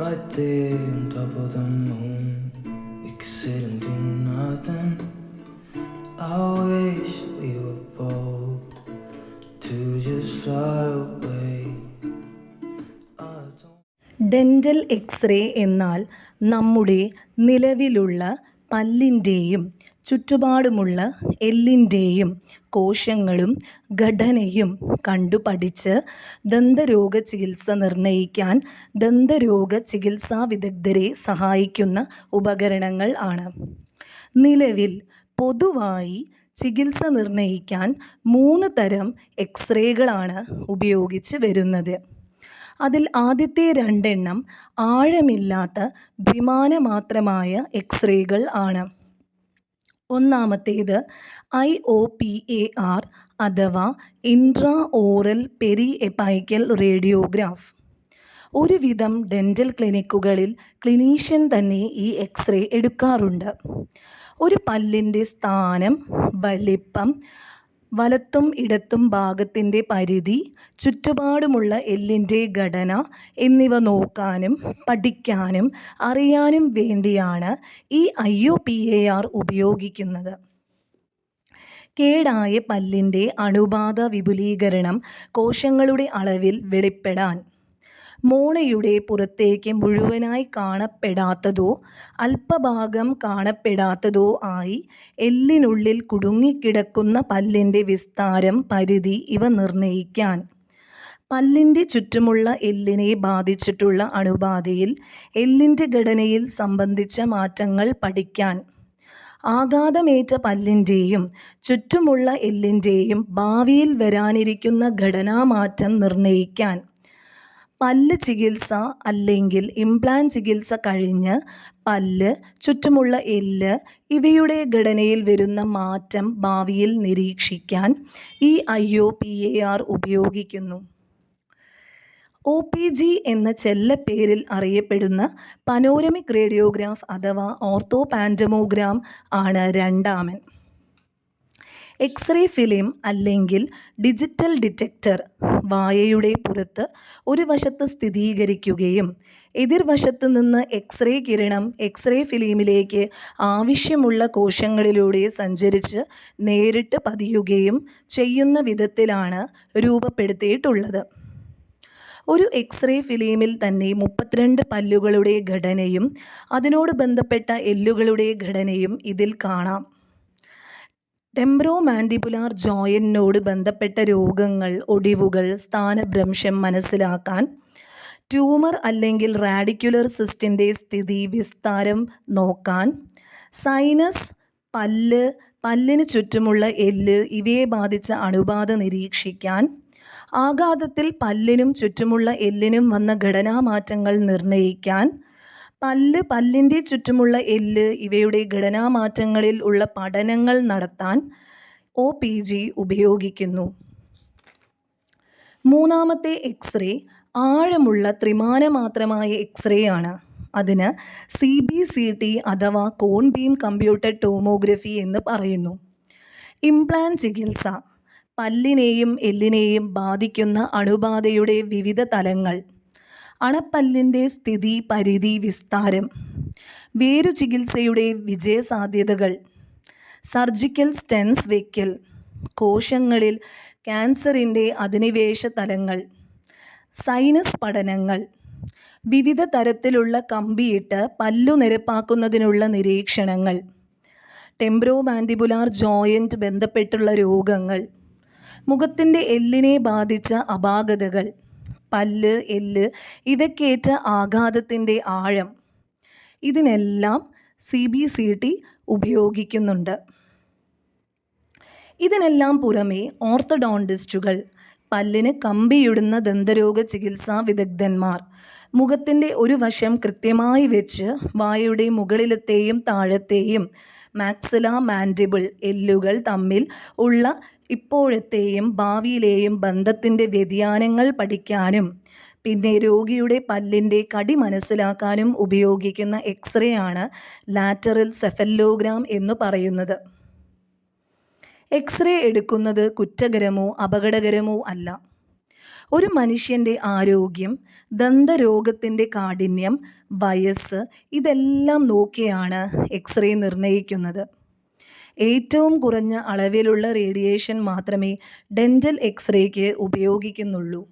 right there on top of the moon. We could sit and do nothing. I wish we were bold to just fly away. I dental x-ray എന്നാൽ നമ്മുടെ നിലവിലുള്ള പല്ലിന്റെയും ചുറ്റുപാടുമുള്ള എല്ലിന്റെയും കോശങ്ങളും ഘടനയും കണ്ടുപഠിച്ച് ദന്തരോഗ ചികിത്സ നിർണയിക്കാൻ ദന്തരോഗ ചികിത്സാ വിദഗ്ധരെ സഹായിക്കുന്ന ഉപകരണങ്ങൾ ആണ്. നിലവിൽ പൊതുവായി ചികിത്സ നിർണയിക്കാൻ മൂന്ന് തരം എക്സ്റേകളാണ് ഉപയോഗിച്ച് വരുന്നത്. അതിൽ ആദ്യത്തെ രണ്ടെണ്ണം ആഴമില്ലാത്ത ദ്വിമാനമാത്രമായ എക്സ്റേകൾ ആണ്. ഒന്നാമത്തേത് I O P A R അഥവാ intra oral periapical radiograph. ഒരുവിധം ഡെന്റൽ ക്ലിനിക്കുകളിൽ ക്ലിനീഷ്യൻ തന്നെ ഈ എക്സ്റേ എടുക്കാറുണ്ട്. ഒരു പല്ലിന്റെ സ്ഥാനം വലിപ്പം വലത്തും ഇടത്തും ഭാഗത്തിന്റെ പരിധി ചുറ്റുപാടുമുള്ള എല്ലിന്റെ ഘടന എന്നിവ നോക്കാനും പഠിക്കാനും അറിയാനും വേണ്ടിയാണ് ഈ I O P A R ഉപയോഗിക്കുന്നത്. കേടായ പല്ലിന്റെ അണുബാധ വിപുലീകരണം കോശങ്ങളുടെ അളവിൽ വെളിപ്പെടാൻ മോണയുടെ പുറത്തേക്ക് മുഴുവനായി കാണപ്പെടാത്തതോ അല്പഭാഗം കാണപ്പെടാത്തതോ ആയി എല്ലിനുള്ളിൽ കുടുങ്ങിക്കിടക്കുന്ന പല്ലിന്റെ വിസ്താരം പരിധി ഇവ നിർണയിക്കാൻ. പല്ലിന്റെ ചുറ്റുമുള്ള എല്ലിനെ ബാധിച്ചിട്ടുള്ള അണുബാധയിൽ എല്ലിന്റെ ഘടനയിൽ സംബന്ധിച്ച മാറ്റങ്ങൾ പഠിക്കാൻ. ആഘാതമേറ്റ പല്ലിന്റെയും ചുറ്റുമുള്ള എല്ലിന്റെയും ഭാവിയിൽ വരാനിരിക്കുന്ന ഘടനാമാറ്റം നിർണയിക്കാൻ. പല്ല് ചികിത്സ അല്ലെങ്കിൽ ഇംപ്ലാന്റ് ചികിത്സ കഴിഞ്ഞ് പല്ല് ചുറ്റുമുള്ള എല്ല് ഇവയുടെ ഘടനയിൽ വരുന്ന മാറ്റം ഭാവിയിൽ നിരീക്ഷിക്കാൻ ഈ I O P A R ഉപയോഗിക്കുന്നു. ഒ പി ജി എന്ന ചെല്ലപ്പേരിൽ അറിയപ്പെടുന്ന പനോരമിക് റേഡിയോഗ്രാഫ് അഥവാ ഓർത്തോപാൻഡമോഗ്രാം ആണ് രണ്ടാമൻ. എക്സ്റേ ഫിലിം അല്ലെങ്കിൽ ഡിജിറ്റൽ ഡിറ്റക്ടർ വായയുടെ പുറത്ത് ഒരു വശത്ത് സ്ഥിരീകരിക്കുകയും എതിർവശത്ത് നിന്ന് എക്സ്റേ കിരണം എക്സ്റേ ഫിലിമിലേക്ക് ആവശ്യമുള്ള കോശങ്ങളിലൂടെ സഞ്ചരിച്ച് നേരിട്ട് പതിയുകയും ചെയ്യുന്ന വിധത്തിലാണ് രൂപപ്പെടുത്തിയിട്ടുള്ളത്. ഒരു എക്സ്റേ ഫിലിമിൽ തന്നെ മുപ്പത്തിരണ്ട് പല്ലുകളുടെ ഘടനയും അതിനോട് ബന്ധപ്പെട്ട എല്ലുകളുടെ ഘടനയും ഇതിൽ കാണാം. ടെംബ്രോ മാൻഡിബുലാർ ജോയിനോട് ബന്ധപ്പെട്ട രോഗങ്ങൾ ഒടിവുകൾ സ്ഥാനഭ്രംശം മനസ്സിലാക്കാൻ ട്യൂമർ അല്ലെങ്കിൽ റാഡിക്കുലർ സിസ്റ്റിന്റെ സ്ഥിതി വിസ്താരം നോക്കാൻ സൈനസ് പല്ല് പല്ലിന് ചുറ്റുമുള്ള എല്ല് ഇവയെ ബാധിച്ച അണുബാധ നിരീക്ഷിക്കാൻ ആഘാതത്തിൽ പല്ലിനും ചുറ്റുമുള്ള എല്ലിനും വന്ന ഘടനാമാറ്റങ്ങൾ നിർണയിക്കാൻ പല്ല് പല്ലിന്റെ ചുറ്റുമുള്ള എല്ല് ഇവയുടെ ഘടനാമാറ്റങ്ങളിൽ ഉള്ള പഠനങ്ങൾ നടത്താൻ ഒ പി ജി ഉപയോഗിക്കുന്നു. മൂന്നാമത്തെ എക്സ്റേ ആഴമുള്ള ത്രിമാനമാത്രമായ എക്സ്റേ ആണ്. അതിന് സി ബി സി ടി അഥവാ കോൺ ബീം കമ്പ്യൂട്ടർ ടോമോഗ്രഫി എന്ന് പറയുന്നു. ഇംപ്ലാന്റ് ചികിത്സ പല്ലിനെയും എല്ലിനെയും ബാധിക്കുന്ന അണുബാധയുടെ വിവിധ തലങ്ങൾ അണപ്പല്ലിന്റെ സ്ഥിതി പരിധി വിസ്താരം വേരു ചികിത്സയുടെ വിജയസാധ്യതകൾ സർജിക്കൽ സ്റ്റെൻസ് വയ്ക്കൽ കോശങ്ങളിൽ ക്യാൻസറിന്റെ അധിനിവേശ തലങ്ങൾ സൈനസ് പഠനങ്ങൾ വിവിധ തരത്തിലുള്ള കമ്പിയിട്ട് പല്ലു നിരപ്പാക്കുന്നതിനുള്ള നിരീക്ഷണങ്ങൾ ടെംബ്രോ മാൻഡിബുലാർ ജോയിന്റ് ബന്ധപ്പെട്ടുള്ള രോഗങ്ങൾ മുഖത്തിന്റെ എല്ലിനെ ബാധിച്ച അപാകതകൾ പല്ല് എല്ല് ഇവയ്ക്കേറ്റ ആഘാതത്തിന്റെ ആഴം. ഇതിനെല്ലാം സി ബി സി ടി ഉപയോഗിക്കുന്നുണ്ട്. ഇതിനെല്ലാം പുറമെ ഓർത്തഡോണ്ടിസ്റ്റുകൾ പല്ലിന് കമ്പിയിടുന്ന ദന്തരോഗ ചികിത്സാ വിദഗ്ധന്മാർ മുഖത്തിന്റെ ഒരു വശം കൃത്യമായി വെച്ച് വായയുടെ മുകളിലത്തെയും താഴത്തെയും മാക്സില മാൻഡിബിൾ എല്ലുകൾ തമ്മിൽ ഉള്ള ഇപ്പോഴത്തെയും ഭാവിയിലെയും ബന്ധത്തിന്റെ വ്യതിയാനങ്ങൾ പഠിക്കാനും പിന്നെ രോഗിയുടെ പല്ലിന്റെ കടി മനസ്സിലാക്കാനും ഉപയോഗിക്കുന്ന എക്സ്റേ ആണ് ലാറ്ററൽ സെഫല്ലോഗ്രാം എന്ന് പറയുന്നത്. എക്സ്റേ എടുക്കുന്നത് കുറ്റകരമോ അപകടകരമോ അല്ല. ഒരു മനുഷ്യന്റെ ആരോഗ്യം ദന്തരോഗത്തിന്റെ കാഠിന്യം വയസ്സ് ഇതെല്ലാം നോക്കിയാണ് എക്സ്റേ നിർണയിക്കുന്നത്. ഏറ്റവും കുറഞ്ഞ അളവിലുള്ള റേഡിയേഷൻ മാത്രമേ ഡെന്റൽ എക്സ്റേക്ക് ഉപയോഗിക്കുന്നുള്ളൂ.